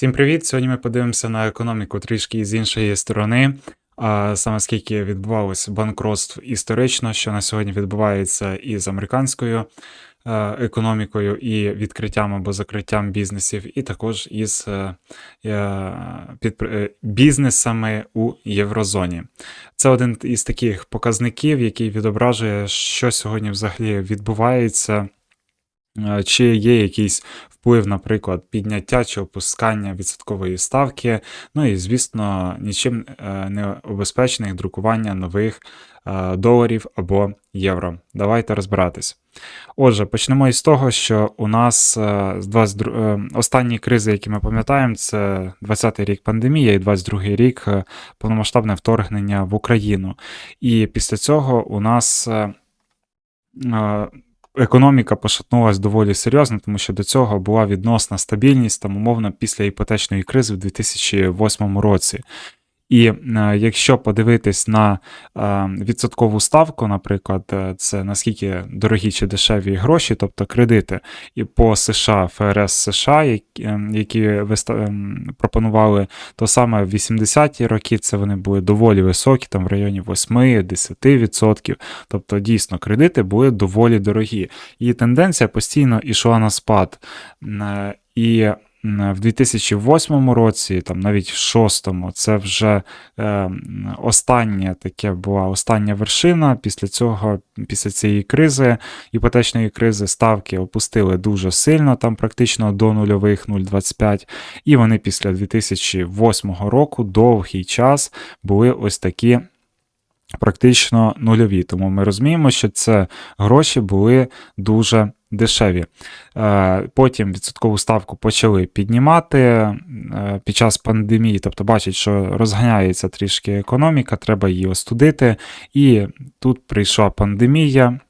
Всім привіт! Сьогодні ми подивимося на економіку трішки з іншої сторони. А саме скільки відбувалось банкротств історично, що на сьогодні відбувається із американською е, економікою, і відкриттям або закриттям бізнесів, і також із е, е, бізнесами у Єврозоні. Це один із таких показників, який відображує, що сьогодні взагалі відбувається. Е, Чи є якийсь вплив, наприклад, підняття чи опускання відсоткової ставки, ну і, звісно, нічим е, не обезпечених друкування нових е, доларів або євро. Давайте розбиратись. Отже, почнемо із того, що у нас з 22, останні кризи, які ми пам'ятаємо, це 20-й рік пандемія і 22-й рік повномасштабне вторгнення в Україну. І після цього у нас. Економіка пошатнулась доволі серйозно, тому що до цього була відносна стабільність там, умовно, після іпотечної кризи в 2008 році. І е, якщо подивитись на е, відсоткову ставку, наприклад, е, це наскільки дорогі чи дешеві гроші, тобто кредити, і по США, ФРС США, які, ем, пропонували, то саме в 80-ті роки це вони були доволі високі, там в районі 8-10%. Тобто, дійсно, кредити були доволі дорогі. І тенденція постійно йшла на спад. І в 2008 році, там навіть в 2006, це вже е, м, останнє таке була остання вершина. Після цього, після цієї кризи, іпотечної кризи, ставки опустили дуже сильно, там практично до нульових 0,25. І вони після 2008 року довгий час були ось такі практично нульові. Тому ми розуміємо, що це гроші були дуже дешеві. Е, Потім відсоткову ставку почали піднімати е, під час пандемії, тобто бачать, що розганяється трішки економіка, треба її остудити. І тут прийшла пандемія.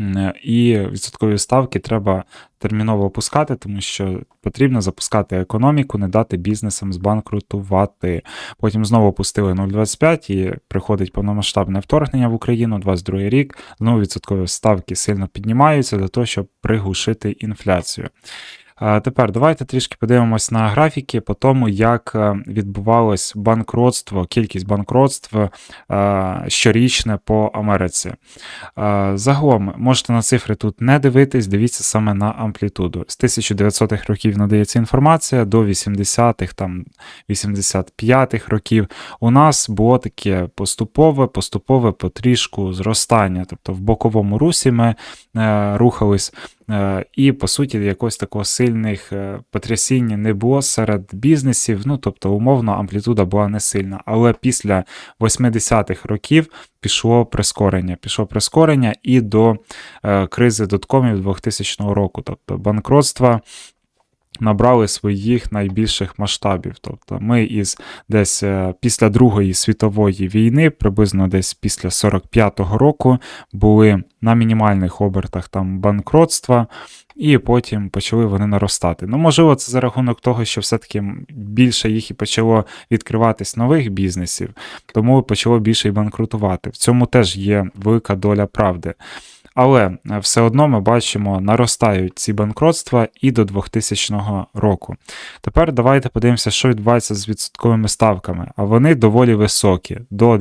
М, І відсоткові ставки треба терміново опускати, тому що потрібно запускати економіку, не дати бізнесам збанкрутувати. Потім знову опустили 0,25 і приходить повномасштабне вторгнення в Україну, 22 рік. Знову відсоткові ставки сильно піднімаються для того, щоб приглушити інфляцію. Тепер давайте трішки подивимось на графіки по тому, як е, відбувалось банкротство, кількість банкротств е, щорічне по Америці. Е, Загалом можете на цифри тут не дивитись, дивіться саме на амплітуду. З 1900-х років надається інформація до 80-х, там 85-х років. У нас було таке поступове, поступове потрішку зростання. Тобто в боковому русі ми рухались. Е, І, по суті, якогось такого сильних е, потрясінь не було серед бізнесів. Ну, тобто, умовно, амплітуда була не сильна. Але після 80-х років пішло прискорення. Пішло прискорення і до е, кризи доткомів 2000 року. Тобто банкротства набрали своїх найбільших масштабів. Тобто ми із десь е, після Другої світової війни, приблизно десь після 45-го року, були на мінімальних обертах там банкротства. І потім почали вони наростати. Ну, можливо, це за рахунок того, що все-таки більше їх і почало відкриватись нових бізнесів, тому почало більше і банкрутувати. В цьому теж є велика доля правди. Але е, все одно ми бачимо, наростають ці банкротства і до 2000 року. Тепер давайте подивимося, що відбувається з відсотковими ставками. А вони доволі високі до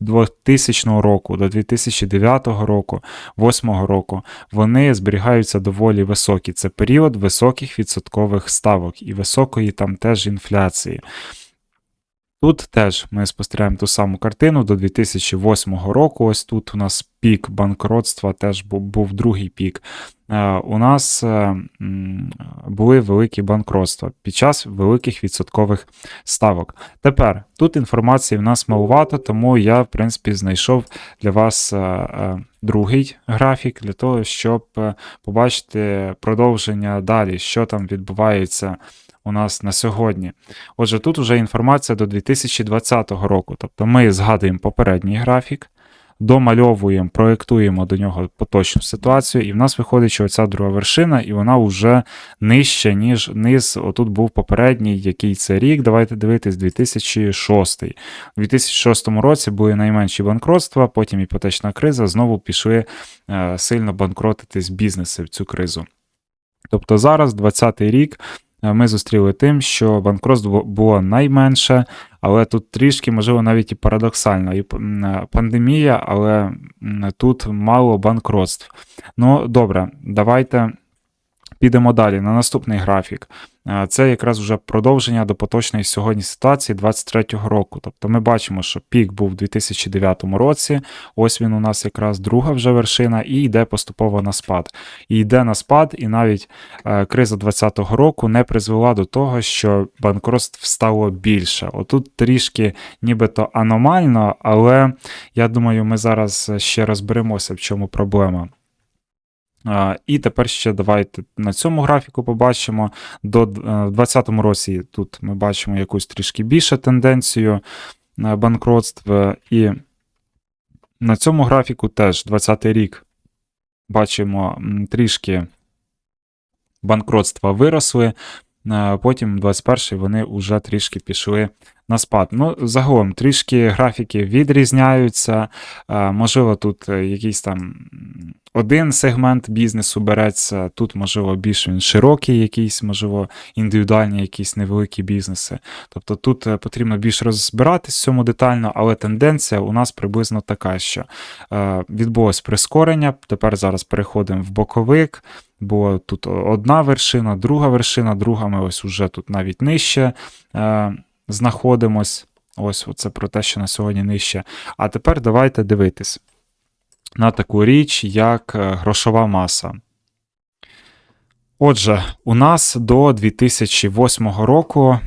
2000 року, до 2009 року, 2008 року. Вони зберігаються доволі високі. Це період високих відсоткових ставок і високої там теж інфляції. Тут теж ми спостерігаємо ту саму картину до 2008 року. Ось тут у нас пік банкротства, теж був, другий пік. Е, у нас е, були великі банкротства під час великих відсоткових ставок. Тепер тут інформації в нас малувато, тому я, в принципі, знайшов для вас е, другий графік для того, щоб побачити продовження далі, що там відбувається у нас на сьогодні. Отже, тут вже інформація до 2020 року. Тобто ми згадуємо попередній графік, домальовуємо, проєктуємо до нього поточну ситуацію, і в нас виходить, що оця друга вершина, і вона вже нижча, ніж низ. Отут був попередній, який це рік. Давайте дивитись, 2006. У 2006 році були найменші банкротства, потім іпотечна криза, знову пішли е, сильно банкротитись бізнеси в цю кризу. Тобто зараз, 20-й рік, ми зустріли тим, що банкротство було найменше, але тут трішки, можливо, навіть і парадоксально. І е, пандемія, але тут мало банкротств. Ну, добре, давайте підемо далі на наступний графік. Е, Це якраз вже продовження до поточної сьогодні ситуації 23-го року. Тобто ми бачимо, що пік був у 2009 році. Ось він у нас якраз друга вже вершина, і йде поступово на спад. І йде на спад, і навіть е, криза 20-го року не призвела до того, що банкротств стало більше. Отут трішки нібито аномально, але я думаю, ми зараз ще розберемося, в чому проблема. І тепер ще давайте на цьому графіку побачимо. До е, 2020 році тут ми бачимо якусь трішки більше тенденцію е, банкротств. е, І на цьому графіку теж 20 рік бачимо трішки банкротства виросли. е, Потім 21-й вони вже трішки пішли на спад. Ну, загалом трішки графіки відрізняються. Е, Можливо, тут е, якийсь там один сегмент бізнесу береться, тут, можливо, більш він широкий, якийсь, можливо, індивідуальні якісь невеликі бізнеси. Тобто тут е, потрібно більш розбиратись в цьому детально, але тенденція у нас приблизно така, що відбулось прискорення. Тепер зараз переходимо в боковик. Бо тут одна вершина, друга вершина, друга ми ось уже тут навіть нижче знаходимось. Ось це про те, що на сьогодні нижче. А тепер давайте дивитись на таку річ, як е, грошова маса. Отже, у нас до 2008 року,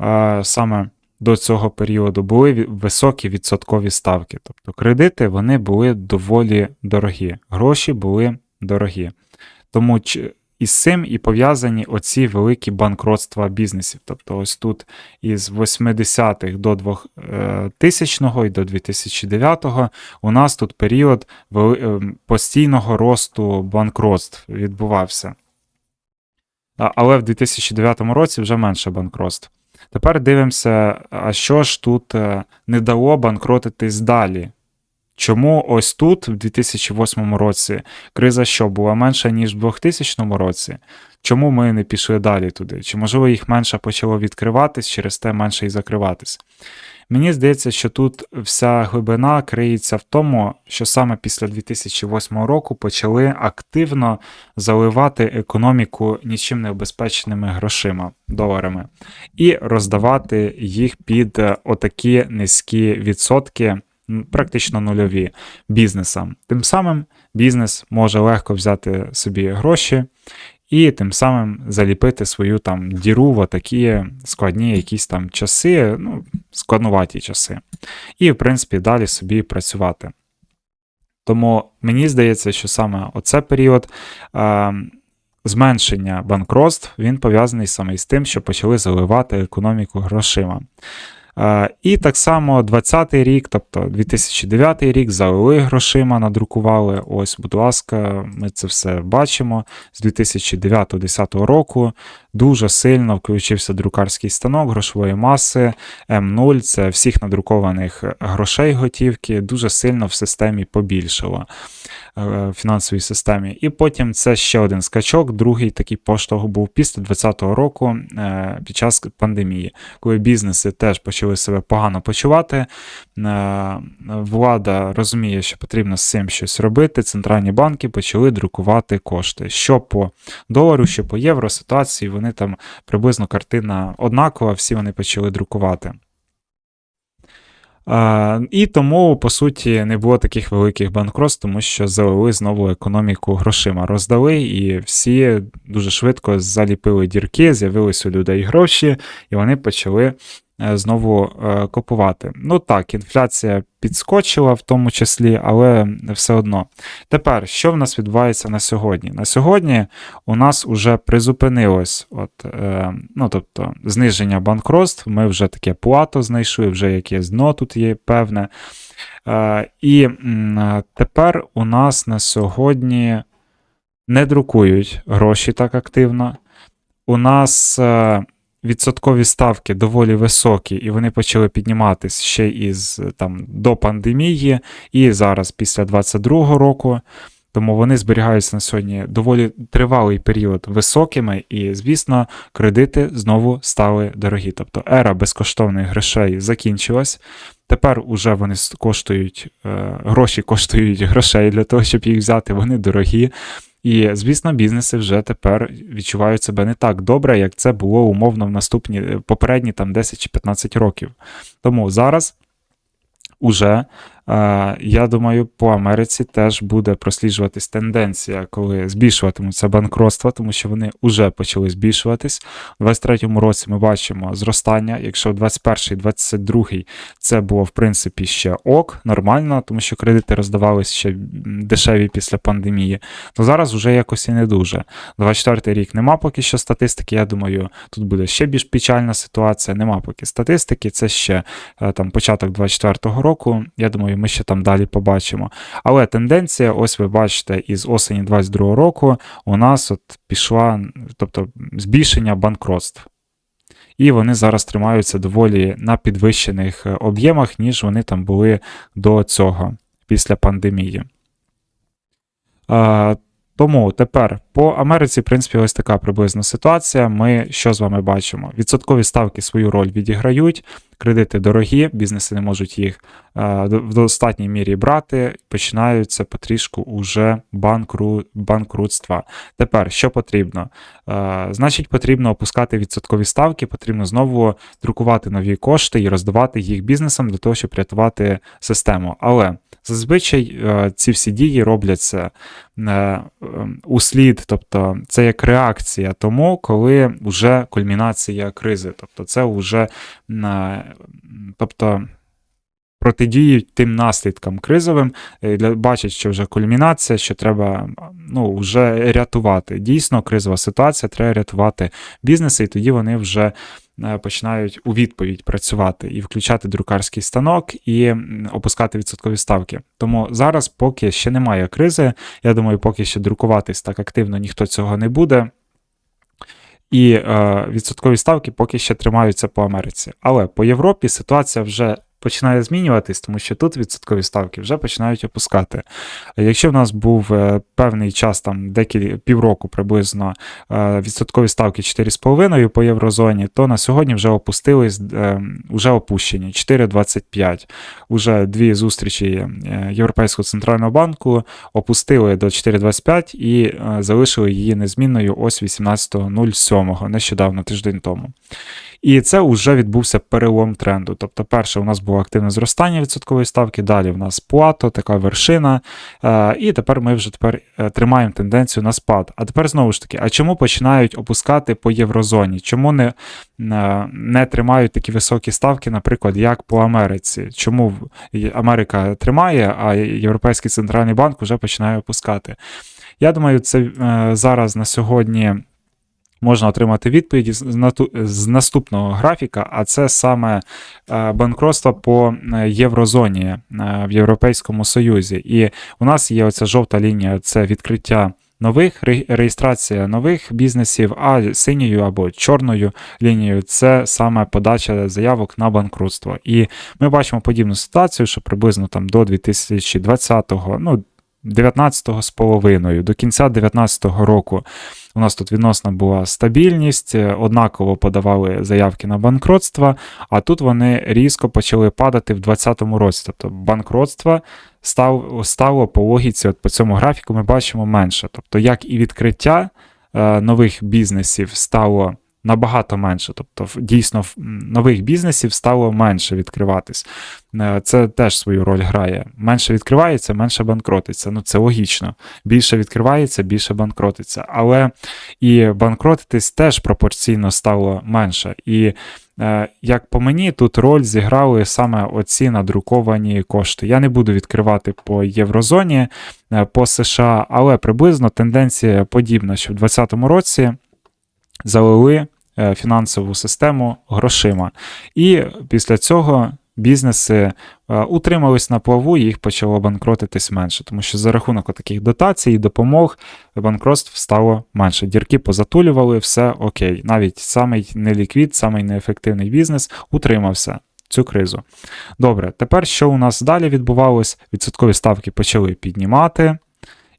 е, саме до цього періоду, були високі відсоткові ставки. Тобто кредити вони були доволі дорогі, гроші були дорогі. Тому ч- із цим і пов'язані оці великі банкротства бізнесів. Тобто, ось тут із 80-х до 2000-го і до 2009-го у нас тут період ем, постійного росту банкротств відбувався. Але в 2009 році вже менше банкротств. Тепер дивимося, а що ж тут е, не дало банкротитись далі. Чому ось тут, в 2008 році, криза що була менша, ніж в 2000 році? Чому ми не пішли далі туди? Чи можливо їх менше почало відкриватись, через те менше і закриватись? Мені здається, що тут вся глибина криється в тому, що саме після 2008 року почали активно заливати економіку нічим не обезпеченими грошима, доларами, і роздавати їх під е, отакі низькі відсотки, практично нульові бізнесам. Тим самим бізнес може легко взяти собі гроші і тим самим заліпити свою там діру в такі складні якісь там часи, ну, складнуваті часи. І, в принципі, далі собі працювати. Тому мені здається, що саме оце період е, зменшення банкротств він пов'язаний саме із тим, що почали заливати економіку грошима. Е, І так само 20-й рік, тобто 2009 рік, залили грошима, надрукували. Ось, будь ласка, ми це все бачимо. З 2009-2010 року дуже сильно включився друкарський станок грошової маси М0, це всіх надрукованих грошей готівки, дуже сильно в системі побільшало е, в фінансовій системі. І потім це ще один скачок, другий такий поштовх був після 2020 року е, під час пандемії, коли бізнеси теж почали себе погано почувати. е, Влада розуміє, що потрібно з цим щось робити. Центральні банки почали друкувати кошти. Що по долару, що по євро ситуації, вони там приблизно картина однакова, всі вони почали друкувати. І тому, по суті, не було таких великих банкротств, тому що залили знову економіку грошима. Роздали, і всі дуже швидко заліпили дірки, з'явились у людей гроші, і вони почали е, знову е, купувати. Ну так, інфляція підскочила в тому числі, але все одно. Тепер, що в нас відбувається на сьогодні? На сьогодні у нас вже призупинилось, от, е, ну, тобто, зниження банкротств. Ми вже таке плато знайшли, вже якесь дно тут є певне. Е, і е, тепер у нас на сьогодні не друкують гроші так активно. У нас е, відсоткові ставки доволі високі, і вони почали підніматись ще із там до пандемії, і зараз, після 22-го року. тому вони зберігаються на сьогодні доволі тривалий період високими, і, звісно, кредити знову стали дорогі. Тобто ера безкоштовних грошей закінчилась. Тепер уже вони коштують, е, гроші коштують грошей для того, щоб їх взяти, вони дорогі. І, звісно, бізнеси вже тепер відчувають себе не так добре, як це було умовно в наступні е, попередні там 10 чи 15 років. Тому зараз уже, я думаю, по Америці теж буде просліджуватись тенденція, коли збільшуватимуться банкротства, тому що вони вже почали збільшуватись. У 23-му році ми бачимо зростання. Якщо 21-й, 22-й це було в принципі ще ок, нормально, тому що кредити роздавались ще дешеві після пандемії, то зараз вже якось і не дуже. 24-й рік нема поки що статистики. Я думаю, тут буде ще більш печальна ситуація. Нема поки статистики. Це ще е, там початок 24-го року. Я думаю, ми ще там далі побачимо. Але тенденція, ось ви бачите, із осені 22-го року у нас от пішла, тобто збільшення банкротств. І вони зараз тримаються доволі на підвищених е, об'ємах, ніж вони там були до цього, після пандемії. Тому тепер по Америці, в принципі, ось така приблизна ситуація. Ми що з вами бачимо? Відсоткові ставки свою роль відіграють, кредити дорогі, бізнеси не можуть їх е, в достатній мірі брати, починаються потрішку уже банкру, банкрутства. Тепер що потрібно? Е, значить, потрібно опускати відсоткові ставки, потрібно знову друкувати нові кошти і роздавати їх бізнесам для того, щоб рятувати систему. Але зазвичай е, ці всі дії робляться е, е, у слід, тобто це як реакція тому, коли вже кульмінація кризи. Тобто, це вже е, тобто. Протидіють тим наслідкам кризовим, бачать, що вже кульмінація, що треба ну, вже рятувати. Дійсно, кризова ситуація, треба рятувати бізнеси, і тоді вони вже починають у відповідь працювати і включати друкарський станок і опускати відсоткові ставки. Тому зараз, поки ще немає кризи, я думаю, поки ще друкуватись так активно ніхто цього не буде. І е, відсоткові ставки поки ще тримаються по Америці. Але по Європі ситуація вже починає змінюватись, тому що тут відсоткові ставки вже починають опускати. Якщо в нас був е, певний час, там декілька півроку приблизно е, відсоткові ставки 4,5 по єврозоні, то на сьогодні вже опустились, вже опущені 4,25. Уже дві зустрічі е, Європейського центрального банку опустили до 4,25 і залишили її незмінною ось 18.07, нещодавно тиждень тому. І це вже відбувся перелом тренду. Тобто, перше, у нас було активне зростання відсоткової ставки, далі в нас плато, така вершина. Е, і тепер ми вже тепер е, тримаємо тенденцію на спад. А тепер знову ж таки, а чому починають опускати по єврозоні? Чому не, е, не тримають такі високі ставки, наприклад, як по Америці? Чому Америка тримає, а Європейський центральний банк вже починає опускати? Я думаю, це зараз на сьогодні можна отримати відповіді з, наступного графіка, а це саме е, банкротство по е, єврозоні е, в Європейському Союзі. І у нас є оця жовта лінія, це відкриття. Нових реєстрація нових бізнесів, а синьою або чорною лінією це саме подача заявок на банкрутство. І ми бачимо подібну ситуацію, що приблизно там до 2020-го, ну 19-го з половиною, до кінця 19-го року у нас тут відносна була стабільність, е, однаково подавали заявки на банкротство, а тут вони різко почали падати в 2020 році. Тобто банкротство став, стало по логіці, от по цьому графіку ми бачимо менше. Тобто, як і відкриття е, нових бізнесів стало набагато менше. Тобто, дійсно, нових бізнесів стало менше відкриватись. Е, Це теж свою роль грає. Менше відкривається, менше банкротиться. Ну це логічно. Більше відкривається, більше банкротиться. Але і банкротитись теж пропорційно стало менше. І е, як по мені, тут роль зіграли саме оці надруковані кошти. Я не буду відкривати по єврозоні, е, по США, але приблизно тенденція подібна, що в 2020 році залили фінансову систему грошима. І після цього бізнеси е, утримались на плаву, їх почало банкротитись менше, тому що за рахунок таких дотацій і допомог банкротств стало менше. Дірки позатулювали, все окей. Навіть самий неліквід, самий неефективний бізнес утримався. Цю кризу. Добре, тепер що у нас далі відбувалось? Відсоткові ставки почали піднімати,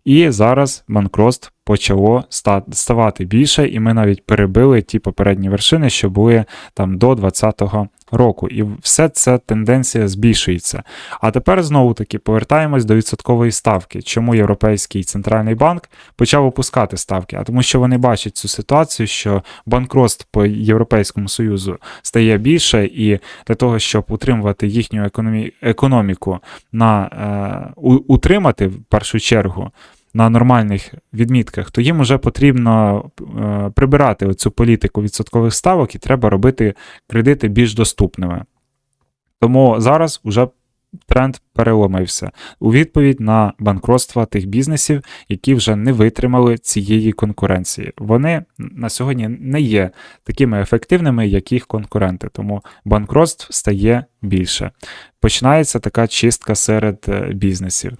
І зараз банкротств почало ста- ставати більше, і ми навіть перебили ті попередні вершини, що були там до 2020 року. І все це тенденція збільшується. А тепер знову таки повертаємось до відсоткової ставки. Чому Європейський центральний банк почав опускати ставки? А тому, що вони бачать цю ситуацію, що банкротств по Європейському Союзу стає більше, і для того, щоб утримувати їхню економі- економіку на е, утримати в першу чергу. На нормальних відмітках, то їм вже потрібно е, прибирати оцю політику відсоткових ставок і треба робити кредити більш доступними. Тому зараз вже тренд переломився у відповідь на банкротство тих бізнесів, які вже не витримали цієї конкуренції. Вони на сьогодні не є такими ефективними, як їх конкуренти, тому банкротств стає більше. Починається така чистка серед е, бізнесів.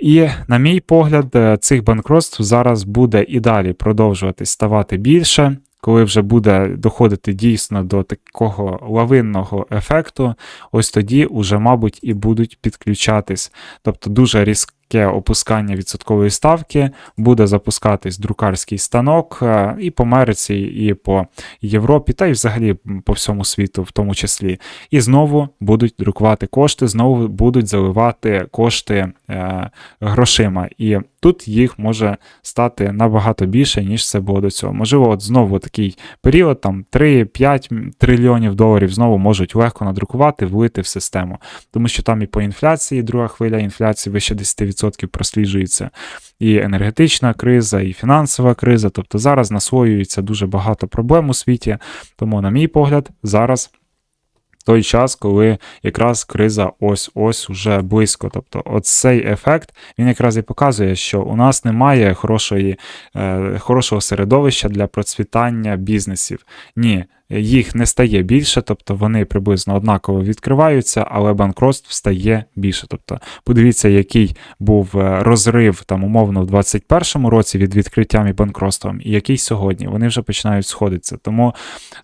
І, на мій погляд, е, цих банкротств зараз буде і далі продовжувати ставати більше, коли вже буде доходити дійсно до такого лавинного ефекту, ось тоді уже, мабуть, і будуть підключатись. Тобто дуже різке опускання відсоткової ставки, буде запускатись друкарський станок е, і по Америці, і по Європі, та й взагалі по всьому світу, в тому числі. І знову будуть друкувати кошти, знову будуть заливати кошти е, грошима. І тут їх може стати набагато більше, ніж це було до цього. Можливо, от знову такий період, там 3-5 трильйонів доларів знову можуть легко надрукувати, влити в систему. Тому що там і по інфляції, друга хвиля інфляції вище 10% просліджується, і енергетична криза, і фінансова криза. Тобто зараз насвоюється дуже багато проблем у світі. Тому, на мій погляд, зараз той час, коли якраз криза ось-ось уже близько. Тобто, оцей ефект він якраз і показує, що у нас немає хорошої, е, хорошого середовища для процвітання бізнесів. Ні, їх не стає більше, тобто вони приблизно однаково відкриваються, але банкротств стає більше. Тобто, подивіться, який був е, розрив там умовно в 2021 році від відкриттям і банкротством, і який сьогодні. Вони вже починають сходитися. Тому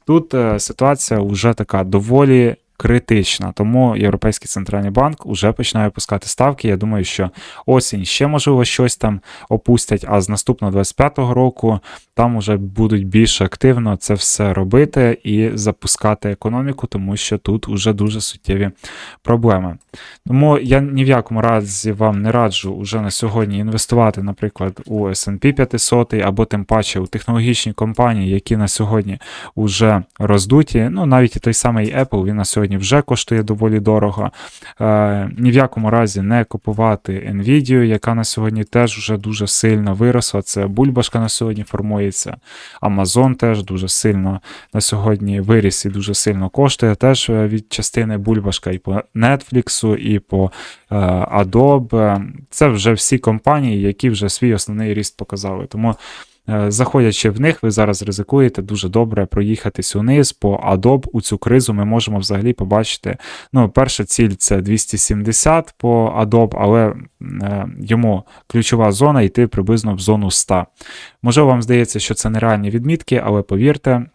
тут е, ситуація вже така доволі. Критична, тому Європейський центральний банк вже починає опускати ставки. Я думаю, що осінь ще можливо щось там опустять, а з наступного 25-го року там вже будуть більш активно це все робити і запускати економіку, тому що тут вже дуже суттєві проблеми. Тому я ні в якому разі вам не раджу уже на сьогодні інвестувати, наприклад, у S&P 500 або тим паче у технологічні компанії, які на сьогодні вже роздуті. Ну, навіть і той самий Apple, він на сьогодні вже коштує доволі дорого. Е, ні в якому разі не купувати Nvidia, яка на сьогодні теж вже дуже сильно виросла. Це бульбашка на сьогодні формується. Amazon теж дуже сильно на сьогодні виріс і дуже сильно коштує. Теж е, від частини бульбашка і по Netflix, і по е, Adobe. Це вже всі компанії, які вже свій основний ріст показали. Тому Заходячи в них, ви зараз ризикуєте дуже добре проїхатись униз по Adobe у цю кризу. Ми можемо взагалі побачити. Ну, перша ціль це 270 по Adobe, але е, йому ключова зона йти приблизно в зону 100. Можливо, вам здається, що це нереальні відмітки, але повірте.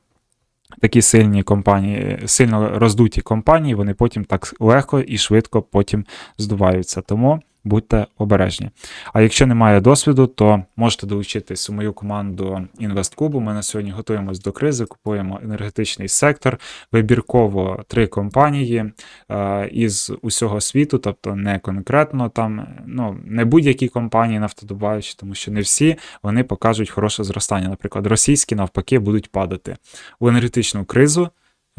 Такі сильні компанії, сильно роздуті компанії, вони потім так легко і швидко потім здуваються. Тому будьте обережні. А якщо немає досвіду, то можете долучитись у мою команду InvestCube. Ми на сьогодні готуємось до кризи, купуємо енергетичний сектор, вибірково три компанії е, із усього світу, тобто не конкретно там, ну не будь-які компанії нафтодобавичі, тому що не всі вони покажуть хороше зростання. Наприклад, російські навпаки будуть падати у енергетичну кризу.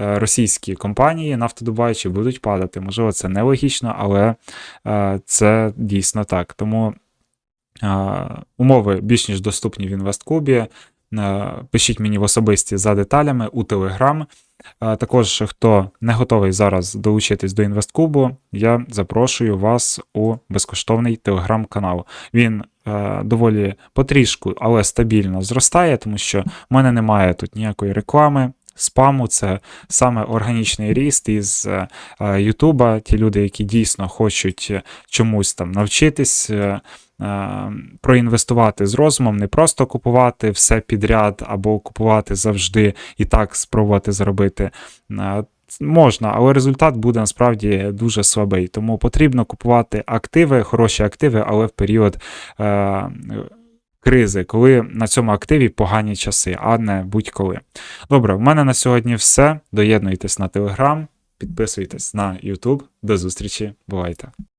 Е, російські компанії нафтодобувачі будуть падати. Можливо, це нелогічно, але е, це дійсно так. Тому е, умови більш ніж доступні в інвесткубі. Пишіть мені в особисті за деталями у Телеграм. Також, хто не готовий зараз долучитись до інвесткубу, я запрошую вас у безкоштовний телеграм-канал. Він доволі потрішку, але стабільно зростає, тому що в мене немає тут ніякої реклами спаму, це саме органічний ріст із е, Ютуба. Ті люди, які дійсно хочуть е, чомусь там навчитись. Е, проінвестувати з розумом, не просто купувати все підряд або купувати завжди і так спробувати заробити. можна, але результат буде насправді дуже слабий. Тому потрібно купувати активи, хороші активи, але в період кризи, коли на цьому активі погані часи, а не будь-коли. Добре, в мене на сьогодні все. Доєднуйтесь на Telegram, підписуйтесь на YouTube. До зустрічі, бувайте!